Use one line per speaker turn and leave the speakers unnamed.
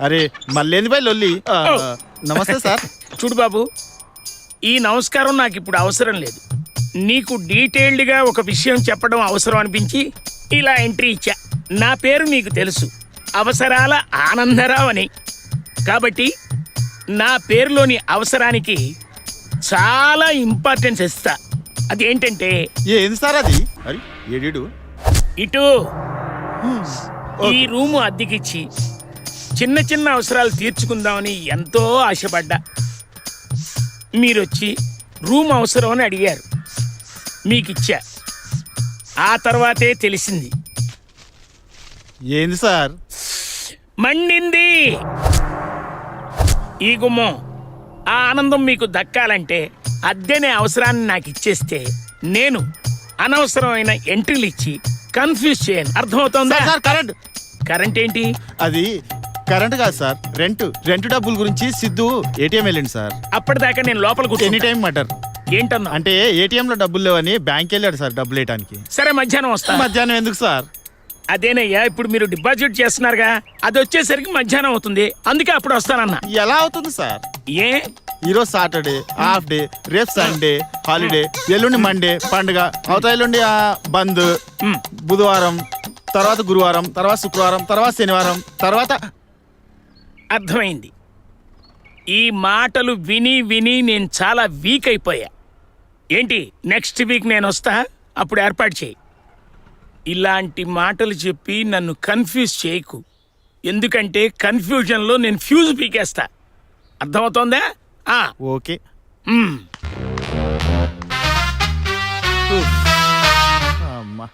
అరే మళ్ళీ బై లొల్లి? ఆ. నమస్తే సార్.
చూడు బాబు ఈ నమస్కారం నాకు ఇప్పుడు అవసరం లేదు. నీకు డీటెయిల్డ్గా ఒక విషయం చెప్పడం అవసరం అనిపించి ఇలా ఎంట్రీ ఇచ్చా. నా పేరు నీకు తెలుసు. అవసరాల ఆనందరావు అని. కాబట్టి నా పేరులోని అవసరానికి చాలా ఇంపార్టెన్స్ ఇస్తా. అదేంటంటే
ఏంది సార్ అది? అరే ఏడీడు?
ఇటు ఈ రూము అద్దెకిచ్చి చిన్న చిన్న అవసరాలు తీర్చుకుందామని ఎంతో ఆశపడ్డా. మీరొచ్చి రూమ్ అవసరం అని అడిగారు. మీకిచ్చా. ఆ తర్వాతే తెలిసింది.
ఏంది సార్?
మండింది. ఈ గుమ్మం ఆ ఆనందం మీకు దక్కాలంటే అద్దెనే అవసరాన్ని నాకు ఇచ్చేస్తే నేను అనవసరమైన ఎంట్రీలు ఇచ్చి కన్ఫ్యూజ్ చేయను. అర్థమవుతోందా?
Current
current. ఏంటి
అది కరెంట్ కాదు సార్ రెంట్. రెంట్ డబ్బుల గురించి సిద్ధు ఏటీఎం వెళ్ళింది సార్.
అప్పటిదాకా నేను లోపల
ఎనీ టైం మటర్.
ఏంటన్నా?
అంటే ఏటీఎం లో డబ్బులు లేవని బ్యాంక్ వెళ్ళాడు సార్ డబ్బులు వేయడానికి
సరే మధ్యాహ్నం వస్తా.
మధ్యాహ్నం ఎందుకు సార్?
అదేనయ్యా ఇప్పుడు మీరు డిపాజిట్ చేస్తున్నారుగా అది వచ్చేసరికి మధ్యాహ్నం అవుతుంది. అందుకే అప్పుడు వస్తానన్నా.
ఎలా అవుతుంది సార్?
ఏ?
ఈరోజు సాటర్డే హాఫ్ డే రేపు సండే హాలిడే ఎల్లుండి మండే పండుగ అవతల ఎల్లుండి ఆ, బంద్ బుధవారం తర్వాత గురువారం తర్వాత శుక్రవారం తర్వాత శనివారం తర్వాత
అర్థమైంది. ఈ మాటలు విని విని నేను చాలా వీక్ అయిపోయా. ఏంటి నెక్స్ట్ వీక్ నేను వస్తా? అప్పుడు ఏర్పాటు చేయి. ఇలాంటి మాటలు చెప్పి నన్ను కన్ఫ్యూజ్ చేయకు. ఎందుకంటే కన్ఫ్యూజన్లో నేను ఫ్యూజ్ పీకేస్తా. అర్థమవుతోందా?
ఓకే. అమ్మా.